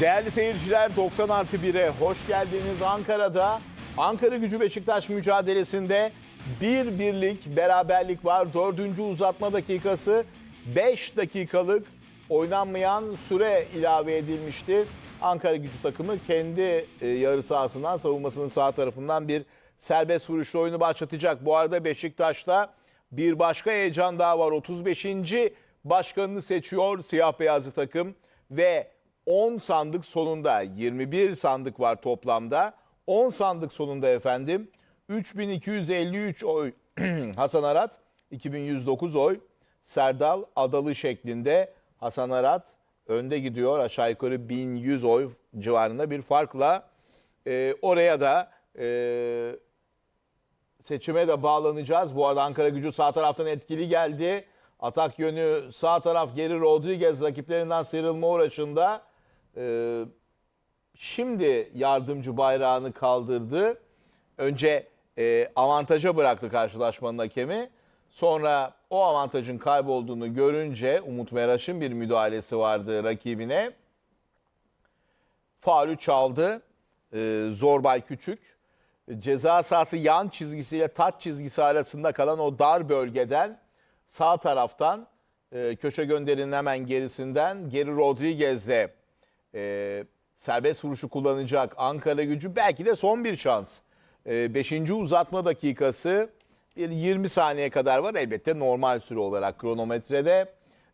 Değerli seyirciler 90 artı 1'e hoş geldiniz Ankara'da. Ankara gücü Beşiktaş mücadelesinde bir birlik beraberlik var. Dördüncü uzatma dakikası 5 dakikalık oynanmayan süre ilave edilmiştir. Ankara gücü takımı kendi e, yarı sahasından savunmasının sağ tarafından bir serbest vuruşlu oyunu başlatacak. Bu arada Beşiktaş'ta bir başka heyecan daha var. 35. başkanını seçiyor siyah beyazlı takım ve 10 sandık sonunda 21 sandık var toplamda. 10 sandık sonunda efendim 3253 oy Hasan Arat, 2109 oy Serdal Adalı şeklinde Hasan Arat önde gidiyor. Aşağı yukarı 1100 oy civarında bir farkla. Ee, oraya da e, seçime de bağlanacağız. Bu arada Ankara gücü sağ taraftan etkili geldi. Atak yönü sağ taraf geri Rodriguez rakiplerinden sıyrılma uğraşında. Ee, şimdi yardımcı bayrağını kaldırdı. Önce e, avantaja bıraktı karşılaşmanın hakemi. Sonra o avantajın kaybolduğunu görünce Umut Meraş'ın bir müdahalesi vardı rakibine. Faulü çaldı. Ee, Zorbay Küçük. Ceza sahası yan çizgisiyle taç çizgisi arasında kalan o dar bölgeden sağ taraftan e, köşe gönderinin hemen gerisinden Geri Rodriguez'le e, serbest vuruşu kullanacak Ankara gücü belki de son bir şans. 5. uzatma dakikası bir 20 saniye kadar var elbette normal süre olarak kronometrede.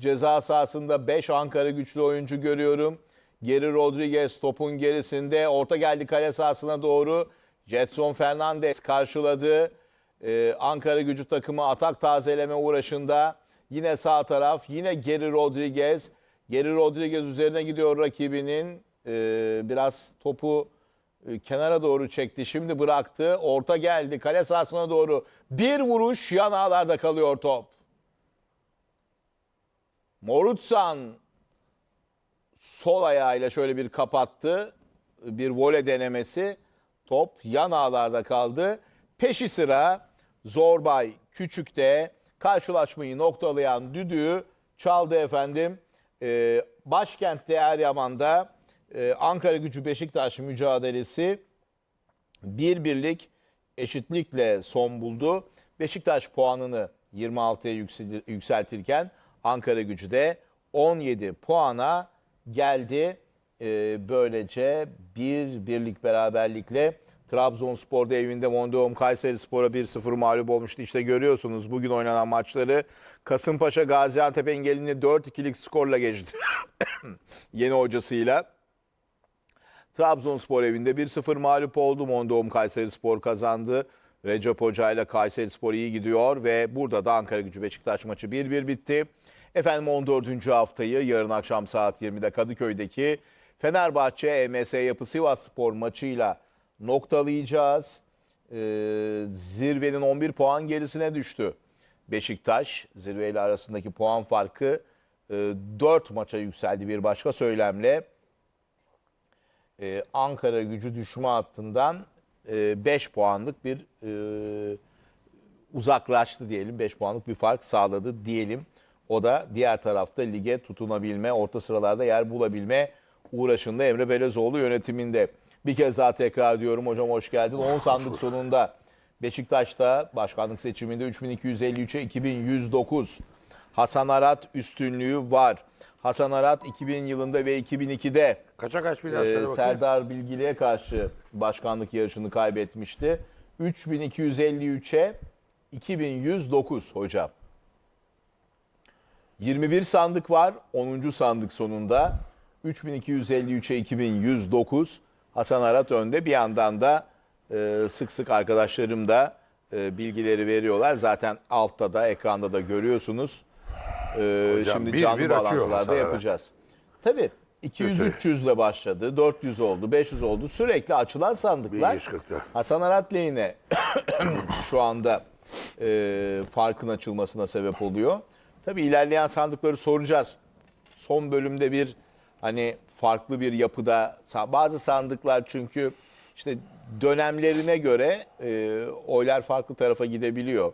Ceza sahasında 5 Ankara güçlü oyuncu görüyorum. Geri Rodriguez topun gerisinde orta geldi kale sahasına doğru. Jetson Fernandez karşıladı. Ee, Ankara gücü takımı atak tazeleme uğraşında. Yine sağ taraf yine Geri Rodriguez. Geri Rodriguez üzerine gidiyor rakibinin. Ee, biraz topu e, kenara doğru çekti. Şimdi bıraktı. Orta geldi kale sahasına doğru. Bir vuruş yan ağlarda kalıyor top. Morutsan sol ayağıyla şöyle bir kapattı. Bir vole denemesi. Top yan ağlarda kaldı. Peşi sıra Zorbay Küçük'te karşılaşmayı noktalayan düdüğü çaldı efendim. Ee, başkentte Eryaman'da e, Ankara gücü Beşiktaş mücadelesi bir birlik eşitlikle son buldu. Beşiktaş puanını 26'ya yüksel- yükseltirken Ankara gücü de 17 puana geldi. Ee, böylece bir birlik beraberlikle Trabzonspor'da evinde Mondeom Kayseri Spor'a 1-0 mağlup olmuştu. İşte görüyorsunuz bugün oynanan maçları. Kasımpaşa Gaziantep engelini 4-2'lik skorla geçti. Yeni hocasıyla. Trabzonspor evinde 1-0 mağlup oldu. Mondeom Kayseri Spor kazandı. Recep Hoca ile Kayseri Spor iyi gidiyor ve burada da Ankara Gücü Beşiktaş maçı 1-1 bitti. Efendim 14. haftayı yarın akşam saat 20'de Kadıköy'deki Fenerbahçe EMS Yapı Sivas Spor maçıyla noktalayacağız. Ee, zirvenin 11 puan gerisine düştü. Beşiktaş zirveyle arasındaki puan farkı e, 4 maça yükseldi bir başka söylemle. Ee, Ankara gücü düşme hattından 5 puanlık bir e, uzaklaştı diyelim. 5 puanlık bir fark sağladı diyelim. O da diğer tarafta lige tutunabilme, orta sıralarda yer bulabilme uğraşında Emre Belezoğlu yönetiminde. Bir kez daha tekrar diyorum hocam hoş geldin. 10 sandık sonunda Beşiktaş'ta başkanlık seçiminde 3253'e 2109 Hasan Arat üstünlüğü var. Hasan Arat 2000 yılında ve 2002'de Kaça kaç bir bakayım. Serdar Bilgili'ye karşı başkanlık yarışını kaybetmişti. 3253'e 2109 hocam. 21 sandık var. 10. sandık sonunda. 3253'e 2109. Hasan Arat önde. Bir yandan da e, sık sık arkadaşlarım da e, bilgileri veriyorlar. Zaten altta da ekranda da görüyorsunuz. E, Hocam şimdi bir canlı bir bağlantılarda yapacağız. Tabii 200-300 ile başladı. 400 oldu, 500 oldu. Sürekli açılan sandıklar 1140'lar. Hasan Arat lehine şu anda e, farkın açılmasına sebep oluyor. Tabii ilerleyen sandıkları soracağız. Son bölümde bir hani farklı bir yapıda bazı sandıklar çünkü işte dönemlerine göre e, oylar farklı tarafa gidebiliyor.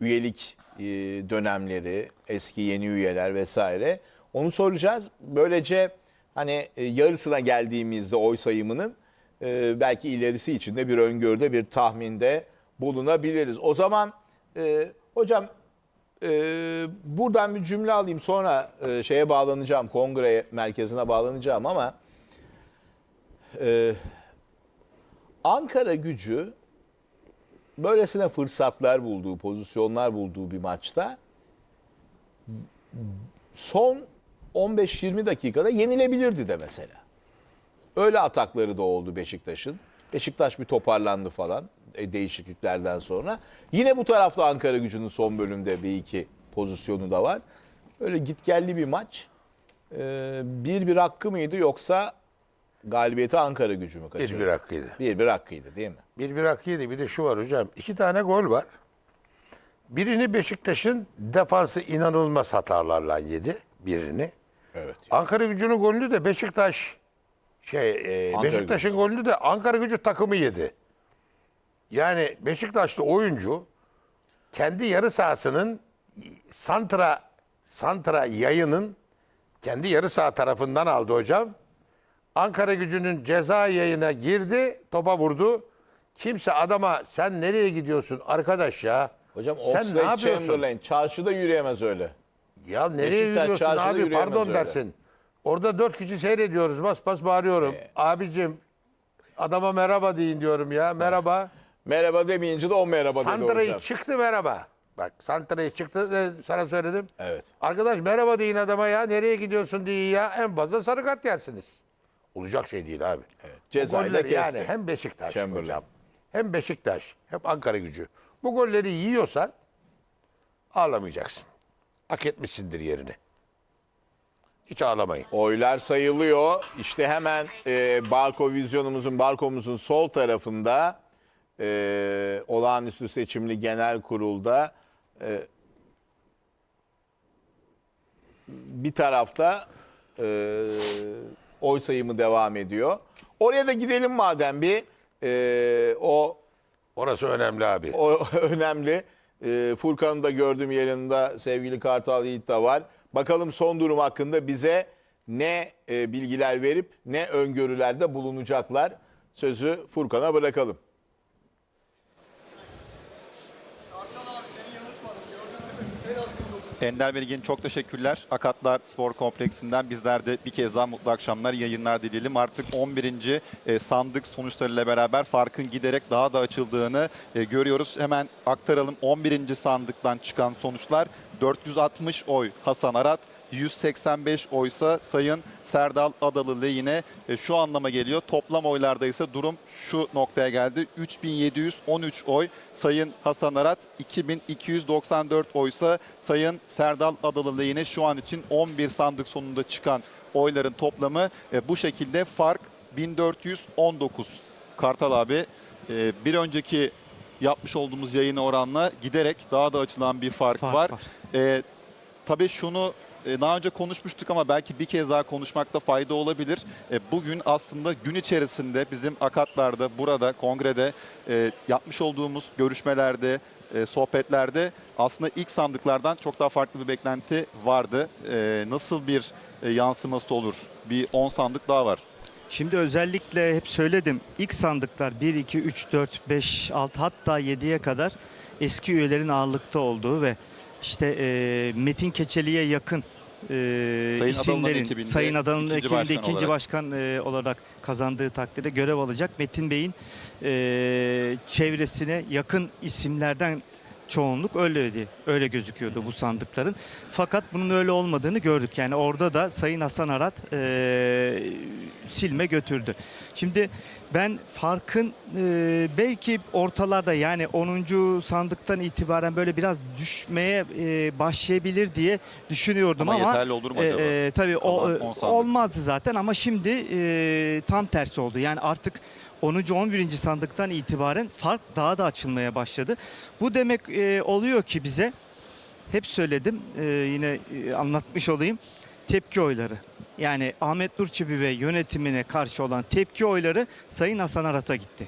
Üyelik e, dönemleri, eski yeni üyeler vesaire. Onu soracağız. Böylece hani e, yarısına geldiğimizde oy sayımının e, belki ilerisi için de bir öngörüde bir tahminde bulunabiliriz. O zaman e, hocam e, buradan bir cümle alayım sonra e, şeye bağlanacağım kongre merkezine bağlanacağım ama e, Ankara gücü böylesine fırsatlar bulduğu, pozisyonlar bulduğu bir maçta son 15-20 dakikada yenilebilirdi de mesela. Öyle atakları da oldu Beşiktaş'ın. Beşiktaş bir toparlandı falan değişikliklerden sonra. Yine bu tarafta Ankara gücünün son bölümde bir iki pozisyonu da var. Öyle gitgelli bir maç. Ee, bir bir hakkı mıydı yoksa galibiyeti Ankara gücü mü kaçırdı? Bir bir hakkıydı. Bir bir hakkıydı değil mi? Bir bir hakkıydı. Bir de şu var hocam. iki tane gol var. Birini Beşiktaş'ın defansı inanılmaz hatalarla yedi. Birini. Evet. Ankara gücünün golünü de Beşiktaş şey e, Ankara Beşiktaş'ın gücü. golünü de Ankara gücü takımı yedi. Yani Beşiktaşlı oyuncu kendi yarı sahasının santra santra yayının kendi yarı saha tarafından aldı hocam. Ankara gücünün ceza yayına girdi, topa vurdu. Kimse adama sen nereye gidiyorsun arkadaş ya? Hocam sen ne Oxlade yapıyorsun? Chamberlain çarşıda yürüyemez öyle. Ya nereye Beşiktaş yürüyorsun çarşıda abi yürüyemez pardon öyle. dersin. Orada dört kişi seyrediyoruz bas bas bağırıyorum. Ee. Abicim adama merhaba deyin diyorum ya merhaba. Merhaba demeyince de o merhaba dedi Santra'yı hocam. çıktı merhaba. Bak Santra'yı çıktı de sana söyledim. Evet. Arkadaş merhaba deyin adama ya nereye gidiyorsun diye ya en fazla sarı kart yersiniz. Olacak şey değil abi. Evet, cezayla golleri kesti. yani hem Beşiktaş Chamberlain. hocam hem Beşiktaş hem Ankara gücü. Bu golleri yiyorsan ağlamayacaksın. Hak etmişsindir yerini. Hiç ağlamayın. Oylar sayılıyor. İşte hemen e, Barko vizyonumuzun, Barkomuzun sol tarafında e, olağanüstü seçimli genel kurulda e, bir tarafta e, oy sayımı devam ediyor. Oraya da gidelim madem bir e, o Orası önemli abi. o önemli. Ee, Furkan'ı da gördüm yanında sevgili Kartal Yiğit de var. Bakalım son durum hakkında bize ne e, bilgiler verip ne öngörülerde bulunacaklar. Sözü Furkan'a bırakalım. Ender Belgin çok teşekkürler. Akatlar Spor Kompleksi'nden bizler de bir kez daha mutlu akşamlar, yayınlar dileyelim. Artık 11. e, sandık sonuçlarıyla beraber farkın giderek daha da açıldığını e, görüyoruz. Hemen aktaralım 11. sandıktan çıkan sonuçlar. 460 oy Hasan Arat, 185 oysa Sayın Serdal Adalı lehine e, şu anlama geliyor. Toplam oylarda ise durum şu noktaya geldi. 3713 oy Sayın Hasan Arat, 2294 oysa Sayın Serdal Adalı lehine şu an için 11 sandık sonunda çıkan oyların toplamı e, bu şekilde fark 1419. Kartal abi e, bir önceki yapmış olduğumuz yayına oranla giderek daha da açılan bir fark, Fark var. var. E, tabii şunu daha önce konuşmuştuk ama belki bir kez daha konuşmakta fayda olabilir. E, Bugün aslında gün içerisinde bizim akatlarda, burada, kongrede e, yapmış olduğumuz görüşmelerde, e, sohbetlerde aslında ilk sandıklardan çok daha farklı bir beklenti vardı. E, Nasıl bir e, yansıması olur? Bir 10 sandık daha var. Şimdi özellikle hep söyledim. İlk sandıklar 1, 2, 3, 4, 5, 6 hatta 7'ye kadar eski üyelerin ağırlıkta olduğu ve işte e, Metin Keçeli'ye yakın e, Sayın isimlerin ekibinde Sayın Adalı'nın ikinci ekibinde başkan ikinci olarak. başkan e, olarak kazandığı takdirde görev alacak. Metin Bey'in e, çevresine yakın isimlerden çoğunluk öyleydi. Öyle gözüküyordu bu sandıkların. Fakat bunun öyle olmadığını gördük. Yani orada da Sayın Hasan Arat e, silme götürdü. Şimdi ben farkın e, belki ortalarda yani 10. sandıktan itibaren böyle biraz düşmeye e, başlayabilir diye düşünüyordum Ama ama, yeterli olur mu acaba? e, tabii o, e, 10 sandık. olmazdı zaten ama şimdi e, tam tersi oldu. Yani artık 10. 11. sandıktan itibaren fark daha da açılmaya başladı. Bu demek e, oluyor ki bize hep söyledim e, yine e, anlatmış olayım tepki oyları. Yani Ahmet Nur Çebi ve yönetimine karşı olan tepki oyları Sayın Hasan Arat'a gitti.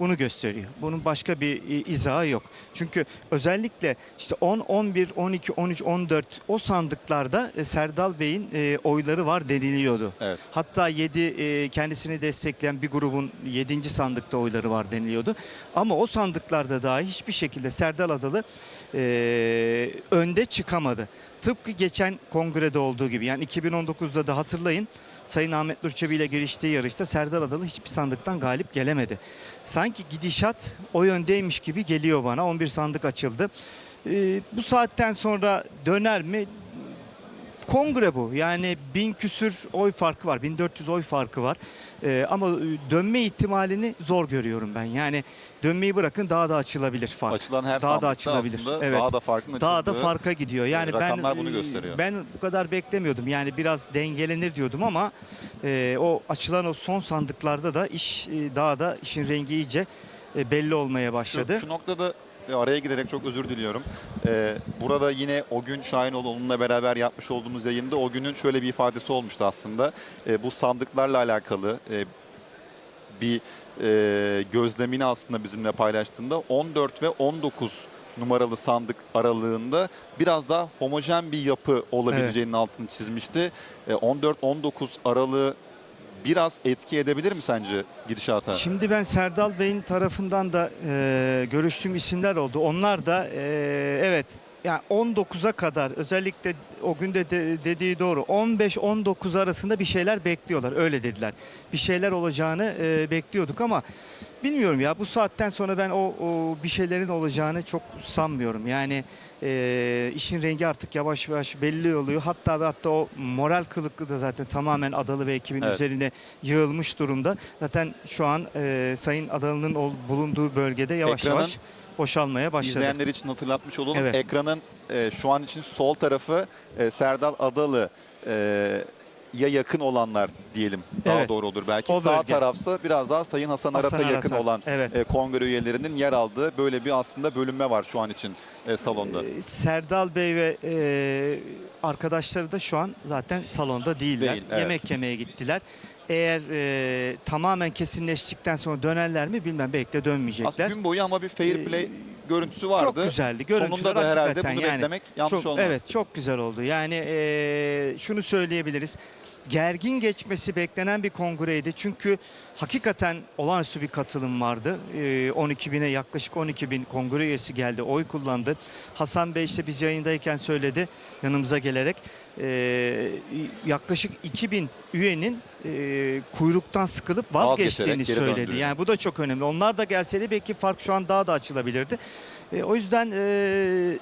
Bunu gösteriyor. Bunun başka bir e, izahı yok. Çünkü özellikle işte 10, 11, 12, 13, 14 o sandıklarda e, Serdal Bey'in e, oyları var deniliyordu. Evet. Hatta 7 kendisini destekleyen bir grubun 7. sandıkta oyları var deniliyordu. Ama o sandıklarda dahi hiçbir şekilde Serdal Adalı önde çıkamadı. Tıpkı geçen kongrede olduğu gibi yani 2019'da da hatırlayın Sayın Ahmet Nur Çebi ile giriştiği yarışta Serdar Adalı hiçbir sandıktan galip gelemedi. Sanki gidişat o yöndeymiş gibi geliyor bana. 11 sandık açıldı. E, bu saatten sonra döner mi? Kongre bu. Yani bin küsür oy farkı var. 1400 oy farkı var. Ee, ama e, dönme ihtimalini zor görüyorum ben. Yani dönmeyi bırakın daha da açılabilir fark. Açılan her daha da açılabilir. Evet. daha da farkın Daha da farka gidiyor. Yani ben rakamlar bunu e, gösteriyor. Ben bu kadar beklemiyordum. Yani biraz dengelenir diyordum ama e, o açılan o son sandıklarda da iş e, daha da işin rengi iyice e, belli olmaya başladı. Şu, şu noktada e, araya giderek çok özür diliyorum. Ee, burada yine o gün Şahinoğlu onunla beraber yapmış olduğumuz yayında o günün şöyle bir ifadesi olmuştu aslında. Ee, bu sandıklarla alakalı e, bir e, gözlemini aslında bizimle paylaştığında 14 ve 19 numaralı sandık aralığında biraz daha homojen bir yapı olabileceğinin altını çizmişti. E, 14-19 aralığı biraz etki edebilir mi sence gidişata? Şimdi ben Serdal Bey'in tarafından da e, görüştüğüm isimler oldu. Onlar da e, evet yani 19'a kadar özellikle o günde de, dediği doğru 15-19 arasında bir şeyler bekliyorlar. Öyle dediler. Bir şeyler olacağını e, bekliyorduk ama bilmiyorum ya bu saatten sonra ben o, o bir şeylerin olacağını çok sanmıyorum. Yani e, işin rengi artık yavaş yavaş belli oluyor. Hatta ve hatta o moral kılıklı da zaten tamamen Adalı ve ekibin Evet. üzerine yığılmış durumda. Zaten şu an e, Sayın Adalı'nın bulunduğu bölgede yavaş Ekranın yavaş boşalmaya başladı. İzleyenler için hatırlatmış olalım. Evet. Ekranın e, şu an için sol tarafı e, Serdal Adalı e, ya yakın olanlar diyelim daha Evet. doğru olur belki. O Sağ bölge. tarafsa biraz daha Sayın Hasan, Hasan Arat'a yakın Arat'a, olan evet. e, kongre üyelerinin yer aldığı böyle bir aslında bölünme var şu an için e, salonda. E, Serdal Bey ve e, arkadaşları da şu an zaten salonda değiller. Değil, evet. Yemek yemeye gittiler. Eğer e, tamamen kesinleştikten sonra dönerler mi bilmem belki de Aslında dönmeyecekler. gün boyu ama bir fair Ee, play görüntüsü vardı. Çok güzeldi. Görüntüler Sonunda da herhalde bunu yani beklemek yanlış çok, olmaz. Evet çok güzel oldu. Yani e, şunu söyleyebiliriz. Gergin geçmesi beklenen bir kongreydi. Çünkü hakikaten olağanüstü bir katılım vardı. E, 12 bine yaklaşık 12 bin kongre üyesi geldi. Oy kullandı. Hasan Bey işte biz yayındayken söyledi yanımıza gelerek. E, yaklaşık 2000 üyenin e, kuyruktan sıkılıp vazgeçtiğini Vazgeçerek geri söyledi. Yani bu da çok önemli. Onlar da gelseydi belki fark şu an daha da açılabilirdi. E, o yüzden e,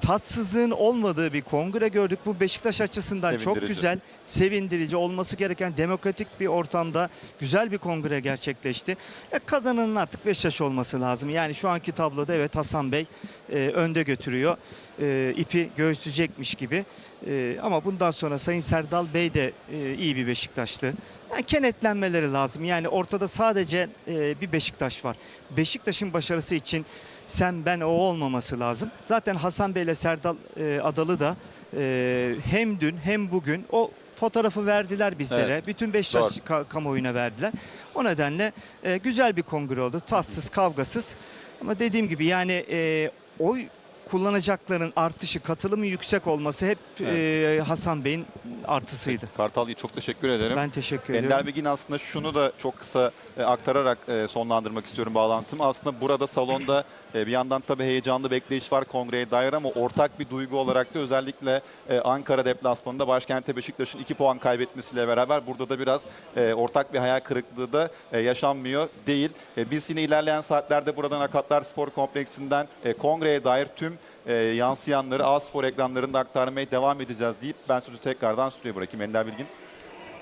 tatsızlığın olmadığı bir kongre gördük. Bu Beşiktaş açısından çok güzel, sevindirici olması gereken demokratik bir ortamda güzel bir kongre gerçekleşti. E, kazananın artık Beşiktaş olması lazım. Yani şu anki tabloda evet Hasan Bey e, önde götürüyor. E, ipi göğüsleyecekmiş gibi. E, ama bundan sonra Sayın Serdal Bey de e, iyi bir Beşiktaşlı. Yani kenetlenmeleri lazım. Yani ortada sadece e, bir Beşiktaş var. Beşiktaş'ın başarısı için sen ben o olmaması lazım. Zaten Hasan Bey ile Serdal e, Adalı da e, hem dün hem bugün o fotoğrafı verdiler bizlere. Evet. Bütün Beşiktaş ka- kamuoyuna verdiler. O nedenle e, güzel bir kongre oldu. Tatsız, kavgasız. Ama dediğim gibi yani e, oy kullanacakların artışı, katılımı yüksek olması hep e, Hasan Bey'in artısıydı. Kartal çok teşekkür ederim. Ben teşekkür ediyorum. Ender Bilgin aslında şunu da çok kısa e, aktararak e, sonlandırmak istiyorum bağlantımı. Aslında burada salonda e, bir yandan tabii heyecanlı bekleyiş var kongreye dair ama ortak bir duygu olarak da özellikle e, Ankara deplasmanında başkente Beşiktaş'ın 2 puan kaybetmesiyle beraber burada da biraz e, ortak bir hayal kırıklığı da e, yaşanmıyor değil. E, biz yine ilerleyen saatlerde buradan Akatlar Spor Kompleksi'nden e, kongreye dair tüm e, yansıyanları A Spor ekranlarında aktarmaya devam edeceğiz deyip ben sözü tekrardan süre bırakayım Ender Bilgin.